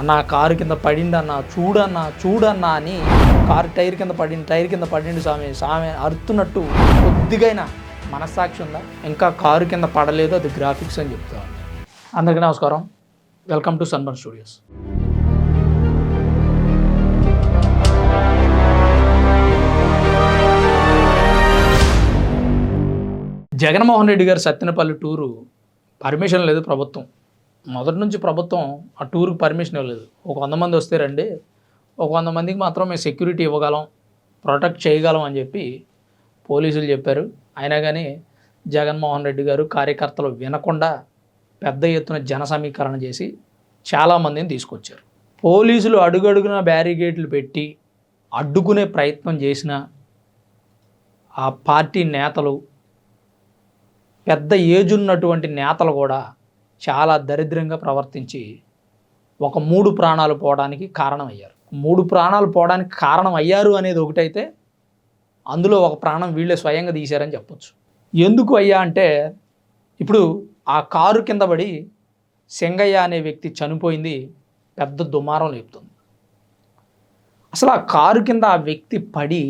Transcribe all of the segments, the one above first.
అన్న కారు కింద పడిందన్న చూడన్న చూడన్న అని కారు టైర్ కింద పడింది టైర్ కింద పడింది స్వామి. స్వామి అరుతున్నట్టు కొద్దిగైనా మనస్సాక్షి ఉందా? ఇంకా కారు కింద పడలేదు అది గ్రాఫిక్స్ అని చెప్తా అందరికీ నమస్కారం. Welcome to Sunburn studios. Jaganmohan Reddy గారు సత్యనపల్లి టూరు పర్మిషన్ లేదు ప్రభుత్వం. మొదటి నుంచి ప్రభుత్వం ఆ టూర్కి పర్మిషన్ ఇవ్వలేదు. ఒక వంద మంది వస్తే రండి ఒక వంద మందికి మాత్రం మేము సెక్యూరిటీ ఇవ్వగలం ప్రొటెక్ట్ చేయగలం అని చెప్పి పోలీసులు చెప్పారు. అయినా కానీ జగన్మోహన్ రెడ్డి గారు కార్యకర్తలు వినకుండా పెద్ద ఎత్తున జన సమీకరణ చేసి చాలామందిని తీసుకొచ్చారు. పోలీసులు అడుగడుగున బ్యారిగేట్లు పెట్టి అడ్డుకునే ప్రయత్నం చేసిన ఆ పార్టీ నేతలు పెద్ద ఏజ్ ఉన్నటువంటి నేతలు కూడా చాలా దరిద్రంగా ప్రవర్తించి ఒక మూడు ప్రాణాలు పోవడానికి కారణమయ్యారు. మూడు ప్రాణాలు పోవడానికి కారణం అయ్యారు అనేది ఒకటైతే అందులో ఒక ప్రాణం వీళ్ళే స్వయంగా తీశారని చెప్పొచ్చు. ఎందుకు అయ్యా అంటే ఇప్పుడు ఆ కారు కింద పడి సెంగయ్య అనే వ్యక్తి చనిపోయింది పెద్ద దుమారం లేపుతుంది. అసలు ఆ కారు కింద ఆ వ్యక్తి పడి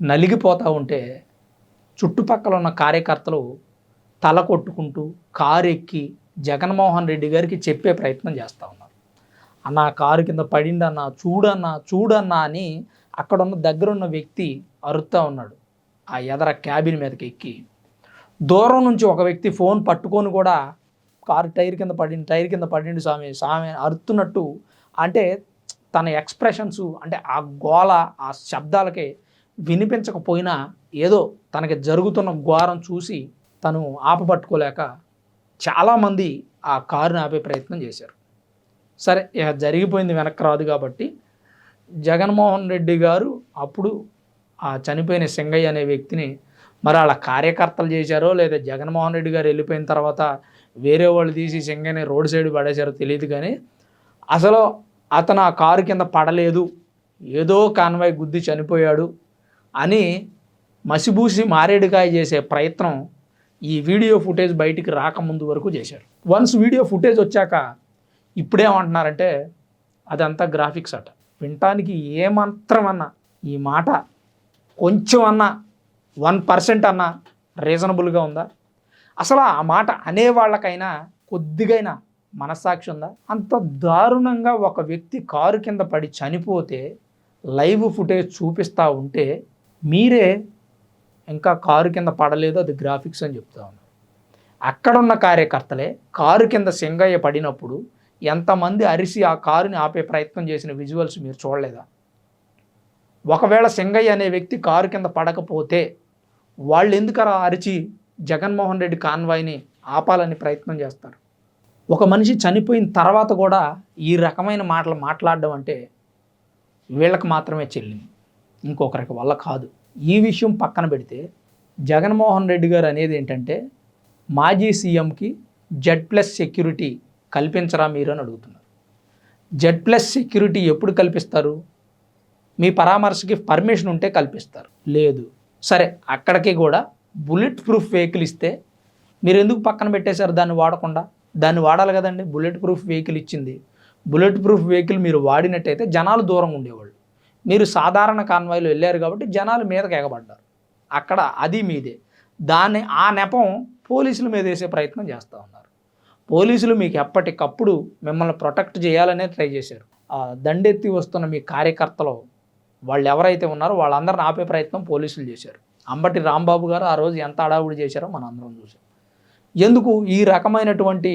నలిగిపోతూ ఉంటే చుట్టుపక్కల ఉన్న కార్యకర్తలు తల కొట్టుకుంటూ కారు ఎక్కి జగన్మోహన్ రెడ్డి గారికి చెప్పే ప్రయత్నం చేస్తూ ఉన్నారు. అన్న కారు కింద పడిందన్న చూడన్నా చూడన్నా అని అక్కడున్న దగ్గరున్న వ్యక్తి అరుస్తూ ఉన్నాడు. ఆ ఎదర క్యాబిన్ మీదకి ఎక్కి దూరం నుంచి ఒక వ్యక్తి ఫోన్ పట్టుకొని కూడా కారు టైర్ కింద పడింది టైర్ కింద పడింది స్వామి స్వామి అరుతున్నట్టు అంటే తన ఎక్స్ప్రెషన్స్ అంటే ఆ గోల ఆ శబ్దాలకే వినిపించకపోయినా ఏదో తనకి జరుగుతున్న ఘోరం చూసి తను ఆపపట్టుకోలేక చాలామంది ఆ కారుని ఆపే ప్రయత్నం చేశారు. సరే ఇక జరిగిపోయింది వెనక్కి రాదు కాబట్టి జగన్మోహన్ రెడ్డి గారు అప్పుడు ఆ చనిపోయిన సింగయ్య అనే వ్యక్తిని మరి వాళ్ళ కార్యకర్తలు చేశారో లేదా జగన్మోహన్ రెడ్డి గారు వెళ్ళిపోయిన తర్వాత వేరే వాళ్ళు తీసి సింగయ్యని రోడ్ సైడ్ పడేశారో తెలియదు కానీ అసలు అతను ఆ కారు కింద పడలేదు ఏదో కాన్వాయ్ గుద్ది చనిపోయాడు అని మసిబూసి మారేడుకాయ చేసే ప్రయత్నం ఈ వీడియో ఫుటేజ్ బయటికి రాకముందు వరకు చేశారు. వన్స్ వీడియో ఫుటేజ్ వచ్చాక ఇప్పుడేమంటున్నారంటే అదంతా గ్రాఫిక్స్ అట. వినటానికి ఏమాత్రం అన్నా ఈ మాట కొంచెం అన్నా వన్ పర్సెంట్ అన్నా రీజనబుల్గా ఉందా? అసలు ఆ మాట అనేవాళ్ళకైనా కొద్దిగైనా మనస్సాక్షి ఉందా? అంత దారుణంగా ఒక వ్యక్తి కారు కింద పడి చనిపోతే లైవ్ ఫుటేజ్ చూపిస్తూ ఉంటే మీరే ఇంకా కారు కింద పడలేదు అది గ్రాఫిక్స్ అని చెప్తా ఉన్నారు అక్కడున్న కార్యకర్తలే కారు కింద సింగయ్య పడినప్పుడు ఎంతమంది అరిసి ఆ కారుని ఆపే ప్రయత్నం చేసిన విజువల్స్ మీరు చూడలేదా? ఒకవేళ సింగయ్య అనే వ్యక్తి కారు కింద పడకపోతే వాళ్ళు ఎందుకరా అరిచి జగన్మోహన్ రెడ్డి కాన్వాయ్ని ఆపాలని ప్రయత్నం చేస్తారు? ఒక మనిషి చనిపోయిన తర్వాత కూడా ఈ రకమైన మాటలు మాట్లాడడం అంటే వీళ్ళకి మాత్రమే చెల్లింది. ఇంకొకరికి వల్ల కాదు. ఈ విషయం పక్కన పెడితే జగన్మోహన్ రెడ్డి గారు అనేది ఏంటంటే మాజీ సీఎంకి జెడ్ ప్లస్ సెక్యూరిటీ కల్పించరా మీరు అని అడుగుతున్నారు. జెడ్ ప్లస్ సెక్యూరిటీ ఎప్పుడు కల్పిస్తారు? మీ పరామర్శకి పర్మిషన్ ఉంటే కల్పిస్తారు. లేదు. సరే అక్కడికి కూడా బుల్లెట్ ప్రూఫ్ వెహికల్ ఇస్తే మీరు ఎందుకు పక్కన పెట్టేశారు దాన్ని వాడకుండా? దాన్ని వాడాలి కదండి. బుల్లెట్ ప్రూఫ్ వెహికల్ ఇచ్చింది. బుల్లెట్ ప్రూఫ్ వెహికల్ మీరు వాడినట్టయితే జనాలు దూరంగా ఉండేవాళ్ళు. మీరు సాధారణ కాన్వాయ్లో వెళ్ళారు కాబట్టి జనాలు మీదకి ఎగబడ్డారు. అక్కడ అది మీదే. దాన్ని ఆ నెపం పోలీసుల మీద వేసే ప్రయత్నం చేస్తూ ఉన్నారు. పోలీసులు మీకు ఎప్పటికప్పుడు మిమ్మల్ని ప్రొటెక్ట్ చేయాలనే ట్రై చేశారు. దండెత్తి వస్తున్న మీ కార్యకర్తలు వాళ్ళు ఎవరైతే ఉన్నారో వాళ్ళందరిని ఆపే ప్రయత్నం పోలీసులు చేశారు. అంబటి రాంబాబు గారు ఆ రోజు ఎంత అడావుడి చేశారో మనం అందరం చూసాం ఎందుకు ఈ రకమైనటువంటి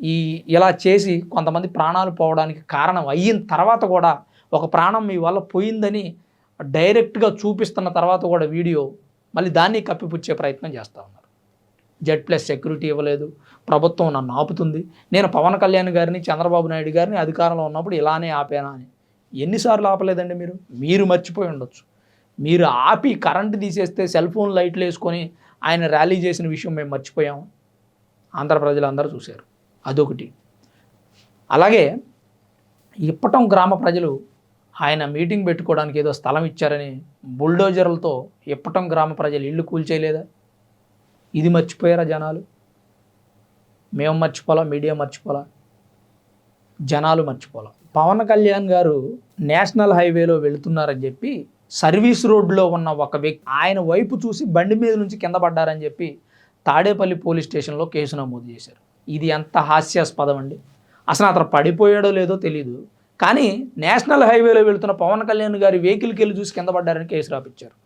ఈ ఇలా చేసి కొంతమంది ప్రాణాలు పోవడానికి కారణం అయిన తర్వాత కూడా ఒక ప్రాణం మీ వల్ల పోయిందని డైరెక్ట్గా చూపిస్తున్న తర్వాత కూడా వీడియో మళ్ళీ దాన్ని కప్పిపుచ్చే ప్రయత్నం చేస్తూ ఉన్నారు. జెడ్ ప్లస్ సెక్యూరిటీ ఇవ్వలేదు. ప్రభుత్వం నన్ను ఆపుతుంది. నేను పవన్ కళ్యాణ్ గారిని చంద్రబాబు నాయుడు గారిని అధికారంలో ఉన్నప్పుడు ఇలానే ఆపేనా అని. ఎన్నిసార్లు ఆపలేదండి మీరు? మీరు మర్చిపోయి ఉండొచ్చు. మీరు ఆపి కరెంటు తీసేస్తే సెల్ ఫోన్ లైట్లు వేసుకొని ఆయన ర్యాలీ చేసిన విషయం మేము మర్చిపోయాము ఆంధ్ర ప్రజలందరూ చూశారు. అదొకటి. అలాగే ఇప్పటం గ్రామ ప్రజలు ఆయన మీటింగ్ పెట్టుకోవడానికి ఏదో స్థలం ఇచ్చారని బుల్డోజర్లతో ఇప్పటం గ్రామ ప్రజలు ఇల్లు కూల్చేయలేదా? ఇది మర్చిపోయారా జనాలు? మేము మర్చిపోలా మీడియా మర్చిపోలా? జనాలు మర్చిపోలా. పవన్ కళ్యాణ్ గారు నేషనల్ హైవేలో వెళుతున్నారని చెప్పి సర్వీస్ రోడ్లో ఉన్న ఒక వ్యక్తి ఆయన వైపు చూసి బండి మీద నుంచి కింద పడ్డారని చెప్పి తాడేపల్లి పోలీస్ స్టేషన్లో కేసు నమోదు చేశారు. ఇది ఎంత హాస్యాస్పదం అండి. అసలు అతను పడిపోయాడో లేదో తెలియదు కానీ నేషనల్ హైవేలో వెళుతున్న పవన్ కళ్యాణ్ గారి వెహికల్కి వెళ్ళి చూసి కింద పడ్డారని కేసు రాపించారు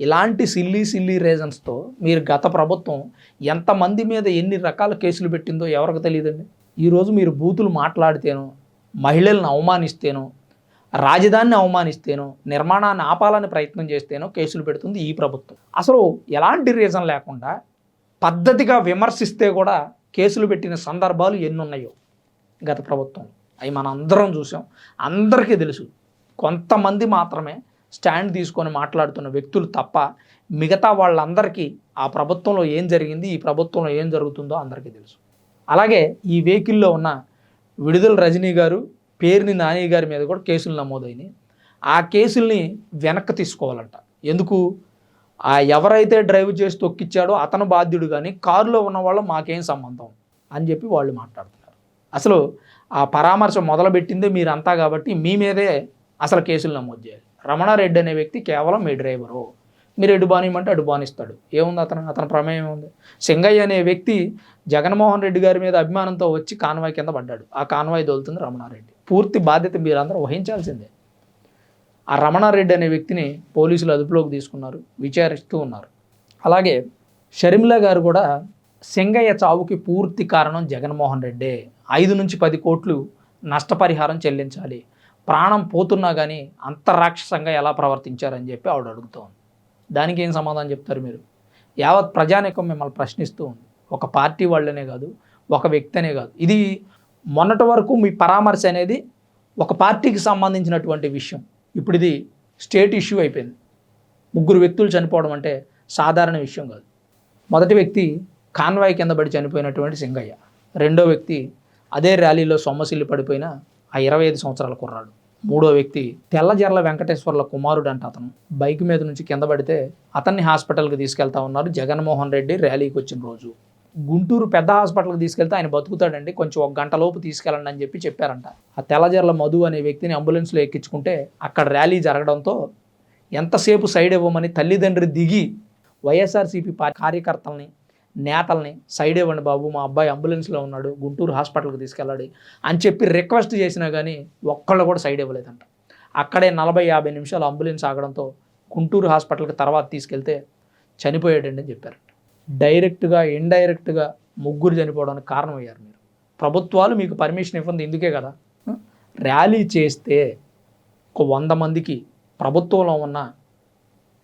ఇలాంటి సిల్లీ సిల్లీ రీజన్స్తో మీరు గత ప్రభుత్వం ఎంతమంది మీద ఎన్ని రకాల కేసులు పెట్టిందో ఎవరికి తెలియదండి? ఈరోజు మీరు బూతులు మాట్లాడితేనో మహిళలను అవమానిస్తేనో రాజధానిని అవమానిస్తేనో నిర్మాణాన్ని ఆపాలని ప్రయత్నం చేస్తేనో కేసులు పెడుతుంది ఈ ప్రభుత్వం. అసలు ఎలాంటి రీజన్ లేకుండా పద్ధతిగా విమర్శిస్తే కూడా కేసులు పెట్టిన సందర్భాలు ఎన్ని ఉన్నాయో గత ప్రభుత్వం. అవి మనం అందరం చూసాం. అందరికీ తెలుసు. కొంతమంది మాత్రమే స్టాండ్ తీసుకొని మాట్లాడుతున్న వ్యక్తులు తప్ప మిగతా వాళ్ళందరికీ ఆ ప్రభుత్వంలో ఏం జరిగింది ఈ ప్రభుత్వంలో ఏం జరుగుతుందో అందరికీ తెలుసు. అలాగే ఈ వెహికల్లో ఉన్న విడుదల రజనీ గారు పేరుని నాని గారి మీద కూడా కేసులు నమోదైనాయి. ఆ కేసుల్ని వెనక్కి తీసుకోవాలంట. ఎందుకు? ఆ ఎవరైతే డ్రైవ్ చేసి తొక్కిచ్చాడో అతను బాధ్యుడు కానీ కారులో ఉన్న వాళ్ళు మాకేం సంబంధం? అని చెప్పి వాళ్ళు మాట్లాడుతున్నారు. అసలు ఆ పరామర్శ మొదలుపెట్టిందే మీరంతా కాబట్టి మీ మీదే అసలు కేసులు నమోదు చేయాలి. రమణారెడ్డి అనే వ్యక్తి కేవలం మీ డ్రైవరు. మీరు ఎడు బానిమంటే అడు బానిస్తాడు. ఏముంది అతను? అతని ప్రమేయం ఉంది సింగయ్య అనే వ్యక్తి జగన్మోహన్ రెడ్డి గారి మీద అభిమానంతో వచ్చి కాన్వాయ్ కింద పడ్డాడు. ఆ కాన్వాయ్ దొలుతుంది రమణారెడ్డి. పూర్తి బాధ్యత మీరందరూ వహించాల్సిందే. ఆ రమణారెడ్డి అనే వ్యక్తిని పోలీసులు అదుపులోకి తీసుకున్నారు. విచారిస్తూ ఉన్నారు. అలాగే షర్మిల గారు కూడా సింగయ్య చావుకి పూర్తి కారణం జగన్మోహన్ రెడ్డే. ఐదు నుంచి పది కోట్లు నష్టపరిహారం చెల్లించాలి. ప్రాణం పోతున్నా కానీ అంతరాక్షసంగా ఎలా ప్రవర్తించారని చెప్పి ఆవిడ అడుగుతోంది. దానికి ఏం సమాధానం చెప్తారు మీరు? యావత్ ప్రజానికం మిమ్మల్ని ప్రశ్నిస్తూ ఉంది. ఒక పార్టీ వాళ్ళనే కాదు ఒక వ్యక్తి అనే కాదు. ఇది మొన్నటి వరకు మీ పరామర్శ అనేది ఒక పార్టీకి సంబంధించినటువంటి విషయం. ఇప్పుడు ఇది స్టేట్ ఇష్యూ అయిపోయింది. ముగ్గురు వ్యక్తులు చనిపోవడం అంటే సాధారణ విషయం కాదు. మొదటి వ్యక్తి కాన్వాయ్ కింద పడి చనిపోయినటువంటి సింగయ్య. రెండో వ్యక్తి అదే ర్యాలీలో సొమ్మసిల్లి పడిపోయిన ఆ ఇరవై ఐదు సంవత్సరాల కుర్రాడు. మూడో వ్యక్తి తెల్లజర్ల వెంకటేశ్వర్ల కుమారుడు అంట అతను. బైక్ మీద నుంచి కింద పడితే అతన్ని హాస్పిటల్కి తీసుకెళ్తా ఉన్నారు జగన్మోహన్ రెడ్డి ర్యాలీకి వచ్చిన రోజు. గుంటూరు పెద్ద హాస్పిటల్కి తీసుకెళ్తే ఆయన బతుకుతాడండి కొంచెం ఒక గంట లోపు తీసుకెళ్ళండి అని చెప్పి చెప్పారంట. ఆ తెల్లజర్ల మధు అనే వ్యక్తిని అంబులెన్స్లో ఎక్కించుకుంటే అక్కడ ర్యాలీ జరగడంతో ఎంతసేపు సైడ్ ఇవ్వమని తల్లిదండ్రి దిగి వైఎస్ఆర్సీపీ కార్యకర్తల్ని నేతల్ని సైడ్ ఇవ్వండి బాబు మా అబ్బాయి అంబులెన్స్లో ఉన్నాడు గుంటూరు హాస్పిటల్కి తీసుకెళ్ళాడు అని చెప్పి రిక్వెస్ట్ చేసినా కానీ ఒక్కళ్ళు కూడా సైడ్ ఇవ్వలేదంట. అక్కడే నలభై యాభై నిమిషాలు అంబులెన్స్ ఆగడంతో గుంటూరు హాస్పిటల్కి తర్వాత తీసుకెళ్తే చనిపోయాడండి అని చెప్పారు. డైరెక్ట్గా ఇండైరెక్ట్గా ముగ్గురు చనిపోవడానికి కారణమయ్యారు మీరు. ప్రభుత్వాలు మీకు పర్మిషన్ ఇవ్వండి ఇందుకే కదా. ర్యాలీ చేస్తే ఒక వంద మందికి ప్రభుత్వంలో ఉన్న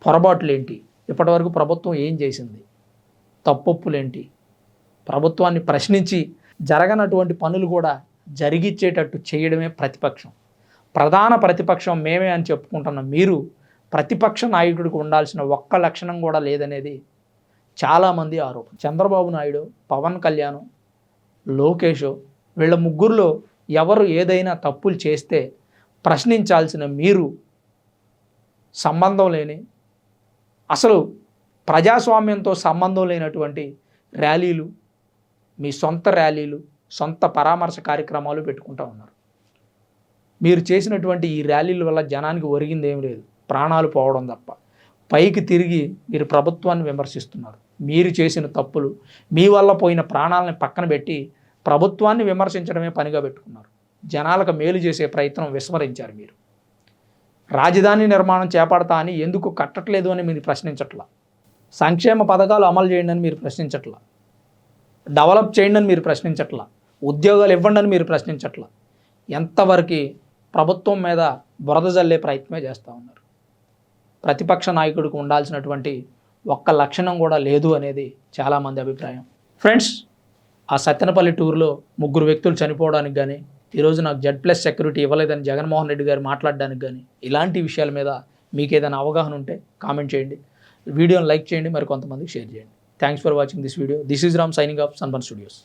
పొరపాట్లు ఏంటి? ఇప్పటివరకు ప్రభుత్వం ఏం చేసింది? తప్పొప్పులేంటి? ప్రభుత్వాన్ని ప్రశ్నించి జరగనటువంటి పనులు కూడా జరిగిచ్చేటట్టు చేయడమే ప్రతిపక్షం. ప్రధాన ప్రతిపక్షం మేమే అని చెప్పుకుంటున్న మీరు ప్రతిపక్ష నాయకుడికి ఉండాల్సిన ఒక్క లక్షణం కూడా లేదనేది చాలామంది ఆరోపణ. చంద్రబాబు నాయుడు పవన్ కళ్యాణ్ లోకేష్ వీళ్ళ ముగ్గురులో ఎవరు ఏదైనా తప్పులు చేస్తే ప్రశ్నించాల్సిన మీరు సంబంధం లేని అసలు ప్రజాస్వామ్యంతో సంబంధం లేనటువంటి ర్యాలీలు మీ సొంత ర్యాలీలు సొంత పరామర్శ కార్యక్రమాలు పెట్టుకుంటా ఉన్నారు. మీరు చేసినటువంటి ఈ ర్యాలీల వల్ల జనానికి ఒరిగింది ఏం లేదు ప్రాణాలు పోవడం తప్ప. పైకి తిరిగి మీరు ప్రభుత్వాన్ని విమర్శిస్తున్నారు. మీరు చేసిన తప్పులు మీ వల్ల పోయిన ప్రాణాలను పక్కన పెట్టి ప్రభుత్వాన్ని విమర్శించడమే పనిగా పెట్టుకున్నారు. జనాలకు మేలు చేసే ప్రయత్నం విస్మరించారు మీరు. రాజధాని నిర్మాణం చేపడతా అని ఎందుకు కట్టట్లేదు అని మీరు ప్రశ్నించట్లా? సంక్షేమ పథకాలు అమలు చేయండి అని మీరు ప్రశ్నించట్లా. డెవలప్ చేయండి అని మీరు ప్రశ్నించట్లా. ఉద్యోగాలు ఇవ్వండి అని మీరు ప్రశ్నించట్లా. ఎంతవరకు ప్రభుత్వం మీద బురద జల్లే ప్రయత్నమే చేస్తూ ఉన్నారు. ప్రతిపక్ష నాయకుడికి ఉండాల్సినటువంటి ఒక్క లక్షణం కూడా లేదు అనేది చాలామంది అభిప్రాయం. ఫ్రెండ్స్ ఆ సత్యనపల్లి టూర్లో ముగ్గురు వ్యక్తులు చనిపోవడానికి కానీ ఈరోజు నాకు జెడ్ ప్లస్ సెక్యూరిటీ ఇవ్వలేదని జగన్మోహన్ రెడ్డి గారు మాట్లాడడానికి కానీ ఇలాంటి విషయాల మీద మీకు ఏదైనా అవగాహన ఉంటే కామెంట్ చేయండి. వీడియోని లైక్ చేయండి మరి కొంతమందికి షేర్ చేయండి. Thanks for watching this video this is Ram signing off Sunburn studios